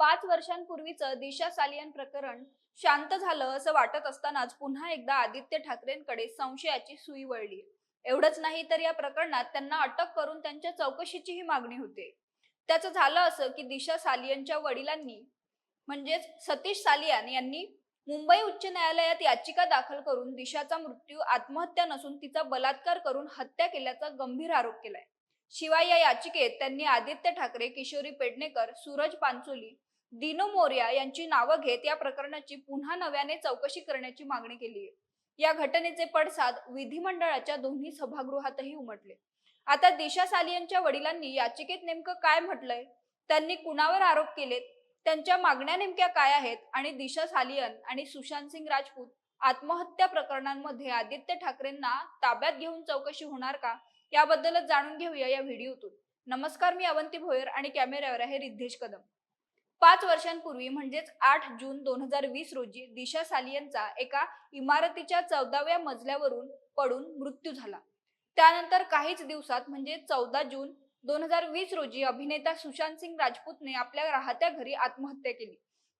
पाच वर्षांपूर्वीचं दिशा सालियन प्रकरण शांत झालं असं वाटत असतानाच पुन्हा एकदा आदित्य ठाकरेंकडे संशयाची सुई वळली. एवढंच नाही तर या प्रकरणात त्यांना अटक करून त्यांच्या चौकशीचीही मागणी होते. त्याचं झालं असं की दिशा सालियनच्या वडिलांनी म्हणजेच सतीश सालियान यांनी मुंबई उच्च न्यायालयात याचिका दाखल करून दिशाचा मृत्यू आत्महत्या नसून तिचा बलात्कार करून हत्या केल्याचा गंभीर आरोप केलाय. शिवाय या याचिकेत त्यांनी आदित्य ठाकरे किशोरी पेडणेकर सूरज पांचोली दिनो मोर्या यांची नावं घेत या प्रकरणाची पुन्हा नव्याने चौकशी करण्याची मागणी केली आहे. या घटनेचे पडसाद विधिमंडळाच्या दोन्ही सभागृहातही उमटले. आता दिशा सालियनच्या वडिलांनी याचिकेत नेमकं काय म्हटलंय? त्यांनी कुणावर आरोप केलेत? त्यांच्या मागण्या नेमक्या काय आहेत? आणि दिशा सालियन आणि सुशांत सिंग राजपूत आत्महत्या प्रकरणांमध्ये आदित्य ठाकरेंना ताब्यात घेऊन चौकशी होणार का? याबद्दलच जाणून घेऊया या व्हिडिओतून. नमस्कार मी अवंती भोयर आणि कॅमेऱ्यावर आहे रिद्धेश कदम. पाच वर्षांपूर्वी म्हणजेच आठ जून दोन हजार वीस रोजी दिशा सालियनचा एका इमारतीच्या चौदाव्या मजल्यावरून पडून मृत्यू झाला. त्यानंतर काहीच दिवसात म्हणजे चौदा जून दोन हजार वीस रोजी अभिनेता सुशांत सिंग राजपूतने आपल्या राहत्या घरी आत्महत्या केली.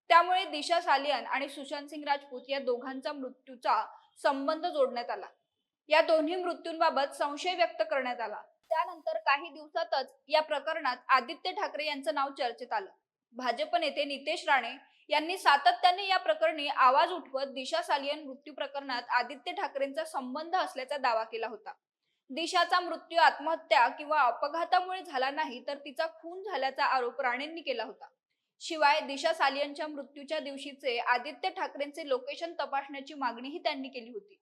त्यामुळे दिशा सालियन आणि सुशांत सिंग राजपूत या दोघांचा मृत्यूचा संबंध जोडण्यात आला. या दोन्ही मृत्यूंबाबत संशय व्यक्त करण्यात आला. त्यानंतर काही दिवसातच या प्रकरणात आदित्य ठाकरे यांचं नाव चर्चेत आलं. भाजप नेते नितेश राणे यांनी सातत्याने या प्रकरणी आवाज उठवत दिशा सालियन मृत्यू प्रकरणात आदित्य ठाकरेंचा संबंध असल्याचा दावा केला होता. दिशाचा मृत्यू आत्महत्या किंवा अपघातामुळे झाला नाही तर तिचा खून झाल्याचा आरोप राणेंनी केला होता. शिवाय दिशा सालियनच्या मृत्यूच्या दिवशीचे आदित्य ठाकरेंचे लोकेशन तपासण्याची मागणीही त्यांनी केली होती.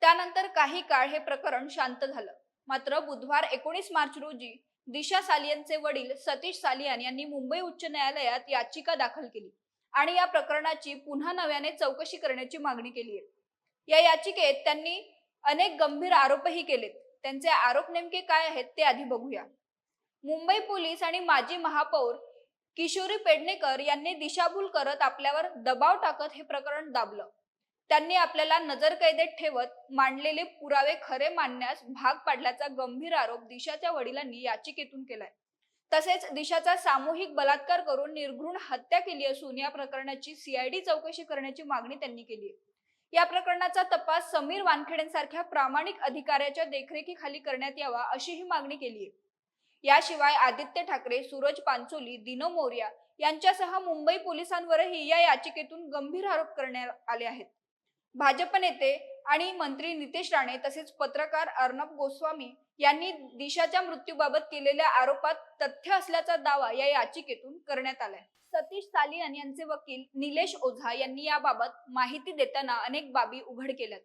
त्यानंतर काही काळ हे प्रकरण शांत झालं. मात्र बुधवार एकोणीस मार्च रोजी दिशा सालियनचे वडील सतीश सालियान यांनी मुंबई उच्च न्यायालयात याचिका दाखल केली आणि या प्रकरणाची पुन्हा नव्याने चौकशी करण्याची मागणी केली आहे. या याचिकेत त्यांनी अनेक गंभीर आरोपही केलेत. त्यांचे आरोप नेमके काय आहेत ते आधी बघूया. मुंबई पोलीस आणि माजी महापौर किशोरी पेडणेकर यांनी दिशाभूल करत आपल्यावर दबाव टाकत हे प्रकरण दाबलं. त्यांनी आपल्याला नजरकैदेत ठेवत मांडलेले पुरावे खरे मानण्यास भाग पाडल्याचा गंभीर आरोप दिशाच्या वडिलांनी याचिकेतून केलाय. तसेच दिशाचा सामूहिक बलात्कार करून निर्घृण हत्या केली असून या प्रकरणाची सीआयडी चौकशी करण्याची मागणी त्यांनी केली आहे. या प्रकरणाचा तपास समीर वानखेडेंसारख्या प्रामाणिक अधिकाऱ्याच्या देखरेखीखाली करण्यात यावा अशी ही मागणी केली आहे. याशिवाय आदित्य ठाकरे सूरज पांचोली दिनो मोर्या यांच्यासह मुंबई पोलिसांवरही या याचिकेतून गंभीर आरोप करण्यात आले आहेत. भाजप नेते आणि मंत्री नितेश राणे तसेच पत्रकार अर्णब गोस्वामी यांनी दिशाच्या मृत्यूबाबत केलेल्या आरोपात तथ्य असल्याचा दावा या याचिकेतून करण्यात आलाय. सतीश सालियन यांचे वकील निलेश ओझा यांनी याबाबत माहिती देताना अनेक बाबी उघड केल्यात.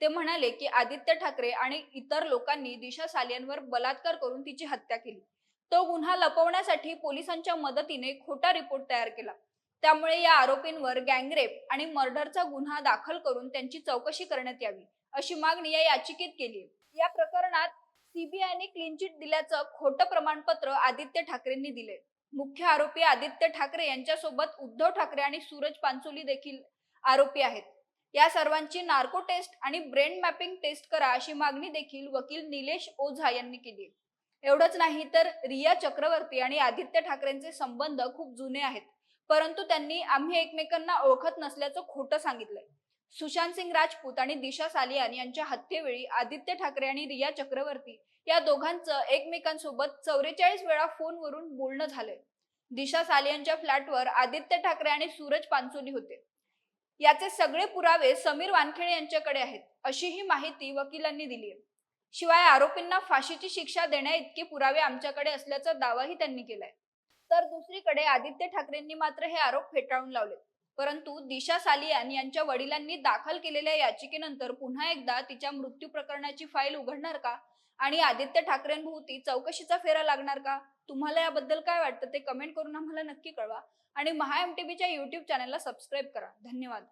ते म्हणाले की आदित्य ठाकरे आणि इतर लोकांनी दिशा सालियनवर बलात्कार करून तिची हत्या केली. तो गुन्हा लपवण्यासाठी पोलिसांच्या मदतीने खोटा रिपोर्ट तयार केला. त्यामुळे या आरोपींवर गँगरेप आणि मर्डरचा गुन्हा दाखल करून त्यांची चौकशी करण्यात यावी अशी मागणी या याचिकेत केली या प्रकरणात सीबीआयने क्लीन चिट दिल्याचं खोटं प्रमाणपत्र आदित्य ठाकरेंनी दिले मुख्य आरोपी आदित्य ठाकरे यांच्यासोबत उद्धव ठाकरे आणि सूरज पांचोली देखील आरोपी आहेत. या सर्वांची नार्को टेस्ट आणि ब्रेन मॅपिंग टेस्ट करा अशी मागणी देखील वकील निलेश ओझा यांनी केली एवढंच नाही तर रिया चक्रवर्ती आणि आदित्य ठाकरेंचे संबंध खूप जुने आहेत. परंतु त्यांनी आम्ही एकमेकांना ओळखत नसल्याचं खोटं सांगितलंय. सुशांत सिंग राजपूत आणि दिशा सालियान यांच्या हत्येवेळी आदित्य ठाकरे आणि रिया चक्रवर्ती या दोघांचं एकमेकांसोबत चौवेचाळीस वेळा फोनवरून बोलणं झालंय. दिशा सालियांच्या फ्लॅटवर आदित्य ठाकरे आणि सूरज पांचोली होते. याचे सगळे पुरावे समीर वानखेडे यांच्याकडे आहेत अशी ही माहिती वकिलांनी दिली आहे शिवाय आरोपींना फाशीची शिक्षा देण्या इतके पुरावे आमच्याकडे असल्याचा दावाही त्यांनी केलाय. तर दुसरीकडे आदित्य ठाकरेंनी मात्र हे आरोप फेटाळून लावले परंतु दिशा सालियान यांच्या वडिलांनी दाखल केलेल्या याचिकेनंतर पुन्हा एकदा तिच्या मृत्यू प्रकरणाची फाईल उघडणार का? आणि आदित्य ठाकरेंभोवती चौकशीचा फेरा लागणार का? तुम्हाला याबद्दल काय वाटतं ते कमेंट करून आम्हाला नक्की कळवा. आणि महा एम टीव्हीच्या युट्यूब चॅनलला सबस्क्राईब करा. धन्यवाद.